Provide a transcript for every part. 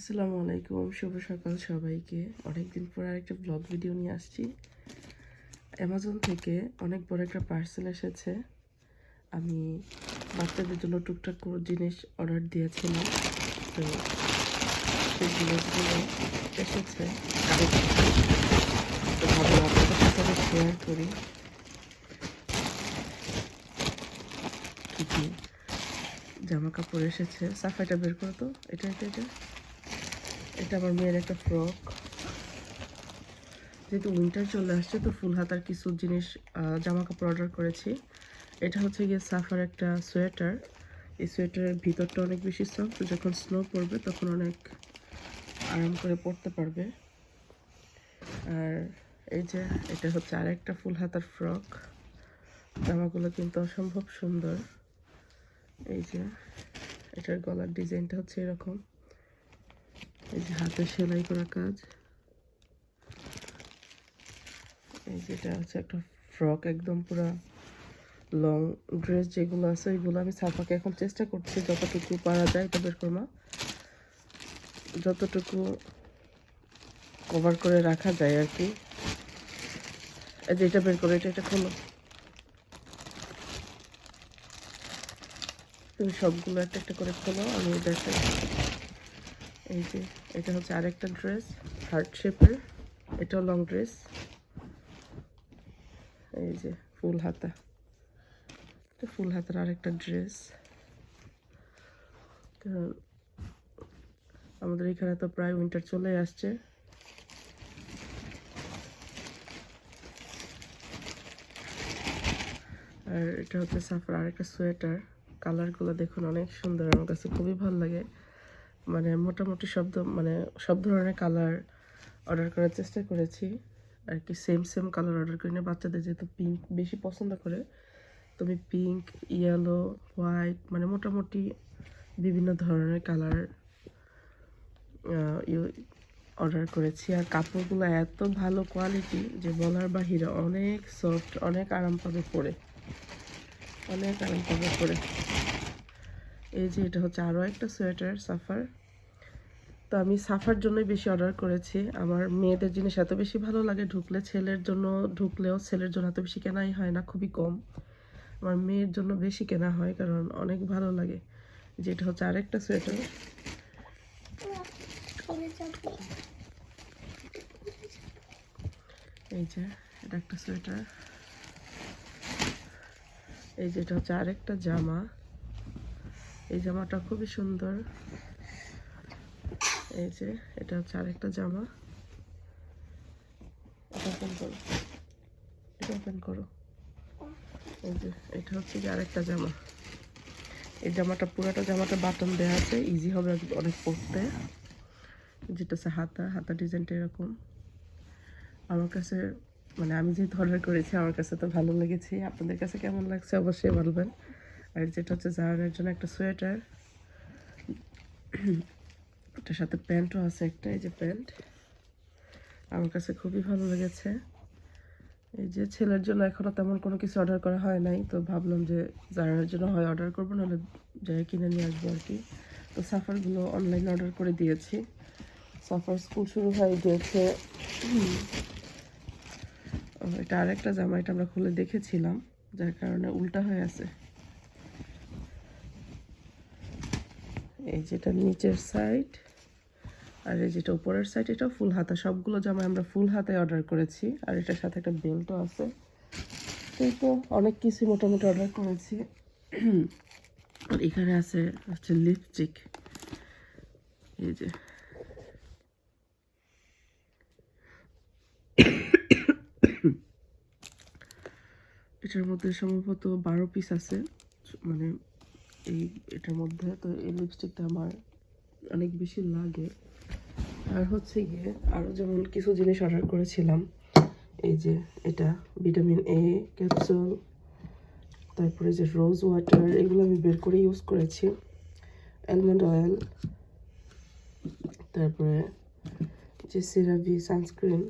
আসসালামু আলাইকুম, শুভ সকাল সবাইকে। অনেকদিন পর আরেকটা ব্লগ ভিডিও নিয়ে আসছি। অ্যামাজন থেকে অনেক বড় একটা পার্সেল এসেছে। আমি বাচ্চাদের জন্য টুকটাক করে জিনিস অর্ডার দিয়েছিলাম। তো সেই জিনিসগুলো এসেছে। তো আপনাদের সাথে শেয়ার করি। কি কি জামা কাপড় এসেছে সাফাইটা বের করো তো। এটা এটা এটা। এটা আমার মেয়ের একটা ফ্রক যেহেতু উইন্টার চলে আসছে, তো ফুল হাতার কিছু জিনিস জামা কাপড় অর্ডার করেছি। এটা হচ্ছে গিয়ে সাফার একটা সোয়েটার এই সোয়েটারের ভিতরটা অনেক বেশি সফট যখন স্নো পড়বে তখন অনেক আরাম করে পরতে পারবে। আর এই যে, এটা হচ্ছে আরেকটা ফুল হাতার ফ্রক জামাগুলো কিন্তু অসম্ভব সুন্দর। এই যে, এটার গলার ডিজাইনটা হচ্ছে এরকম। এই যে হাতে সেলাই করা কাজ। এই যেটা হচ্ছে একটা ফ্রক একদম পুরো লং ড্রেস যেগুলো আছে ওইগুলো আমি সাফাকে এখন চেষ্টা করছি যতটুকু পারা যায় এটা বের যতটুকু কভার করে রাখা যায় আর কি। এই যে এটা বের করে, এটা এটা খোলো। তুমি সবগুলো একটা একটা করে খোলো, আমি দেখাই এই যে, এটা হচ্ছে আরেকটা ড্রেস হার্ট শেপের এটাও লং ড্রেস এই যে, ফুল হাতা। ফুল হাতার আরেকটা ড্রেস আমাদের এখানে তো প্রায় উইন্টার চলে আসছে। আর এটা হচ্ছে সাফার, আরেকটা সোয়েটার কালারগুলো দেখুন অনেক সুন্দর, আমার কাছে খুবই ভালো লাগে। মানে মোটামুটি সব মানে সব ধরনের কালার অর্ডার করার চেষ্টা করেছি। আর কি সেম সেম কালার অর্ডার করি না। বাচ্চাদের যেহেতু পিঙ্ক বেশি পছন্দ করে, তো আমি পিঙ্ক ইয়েলো হোয়াইট মানে মোটামুটি বিভিন্ন ধরনের কালার অর্ডার করেছি। আর কাপড়গুলো এত ভালো কোয়ালিটি যে বলার বাহিরে অনেক সফট অনেক আরাম পাবে পরে। অনেক আরাম পাবে পরে। এই যে এটা হচ্ছে আরও একটা সোয়েটার, সাফার। তো আমি সাফার জন্যই বেশি অর্ডার করেছি। আমার মেয়েদের জিনিস এত বেশি ভালো লাগে, ঢুকলে ছেলের জন্য, ঢুকলেও ছেলের জন্য এত বেশি কেনাই হয় না, খুবই কম। আমার মেয়ের জন্য বেশি কেনা হয়, কারণ অনেক ভালো লাগে। যেটা হচ্ছে আরেকটা সোয়েটার। এই যে এটা একটা সোয়েটার। এই যেটা হচ্ছে আরেকটা জামা। এই জামাটা খুবই সুন্দর। এই যে, এটা হচ্ছে আরেকটা জামা। এটা ওপেন করো। এটা ওপেন করো। এই যে, এটা হচ্ছে কি আরেকটা জামা। এই জামাটা, পুরোটা জামাটা বাটন দেওয়া আছে। ইজি হবে অনেক পরতে। যেটা হচ্ছে হাতা হাতা ডিজাইনটা এরকম। আমার কাছে মানে আমি যেহেতু অর্ডার করেছি, আমার কাছে তো ভালো লেগেছে। আপনাদের কাছে কেমন লাগছে অবশ্যই বলবেন। আর যেটা হচ্ছে জাহানের জন্য একটা সোয়েটার। এটার সাথে প্যান্টও আছে একটা, এই যে প্যান্ট। আমার কাছে খুবই ভালো লেগেছে। এই যে ছেলের জন্য এখনও তেমন কোনো কিছু অর্ডার করা হয় নাই, তো ভাবলাম যে জাহানের জন্য হয় অর্ডার করব, নাহলে যাই কিনে নিয়ে আসব আর কি। তো সাফারগুলো অনলাইনে অর্ডার করে দিয়েছি। সাফার স্কুল শুরু হয়ে গিয়েছে। এটা আরেকটা জামা, এটা আমরা খুলে দেখেছিলাম, যার কারণে উল্টা হয়ে আছে। এই যেটা নিচের সাইড আর এই যেটা উপরের সাইড এটা ফুল হাতা। সবগুলো জামা আমরা ফুল হাতে অর্ডার করেছি। আর এটার সাথে একটা বেল্টও আছে। তো অনেক কিছু মোটামুটি অর্ডার করেছি। আর এখানে আছে হচ্ছে লিপস্টিক এই যে। এটার মধ্যে সম্ভবত বারো পিস আছে। মানে এই, এটার মধ্যে, তো এই লিপস্টিকটা আমার অনেক বেশি লাগে। আর হচ্ছে গিয়ে আরও যেমন কিছু জিনিস অর্ডার করেছিলাম, এই যে এটা ভিটামিন এ ক্যাপসুল তারপরে যে রোজ ওয়াটার এগুলো আমি বের করে ইউজ করেছি। অ্যালমন্ড অয়েল তারপরে যে সিরাভি সানস্ক্রিন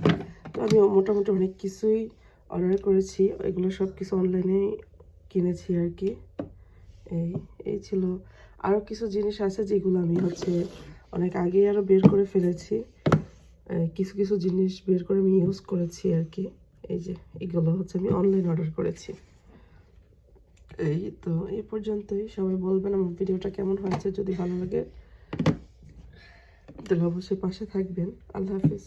তো আমি মোটামুটি অনেক কিছুই অর্ডার করেছি। এগুলো সব কিছু অনলাইনে কিনেছি আর কি। এই এই ছিল আরও কিছু জিনিস আছে যেগুলো আমি হচ্ছে অনেক আগেই আরও বের করে ফেলেছি। কিছু কিছু জিনিস বের করে আমি ইউজ করেছি আর কি। এই যে, এগুলো হচ্ছে আমি অনলাইন অর্ডার করেছি। এই তো এই পর্যন্তই। সবাই বলবেন আমার ভিডিওটা কেমন হয়েছে, যদি ভালো লাগে তাহলে অবশ্যই পাশে থাকবেন। আল্লাহ হাফিজ।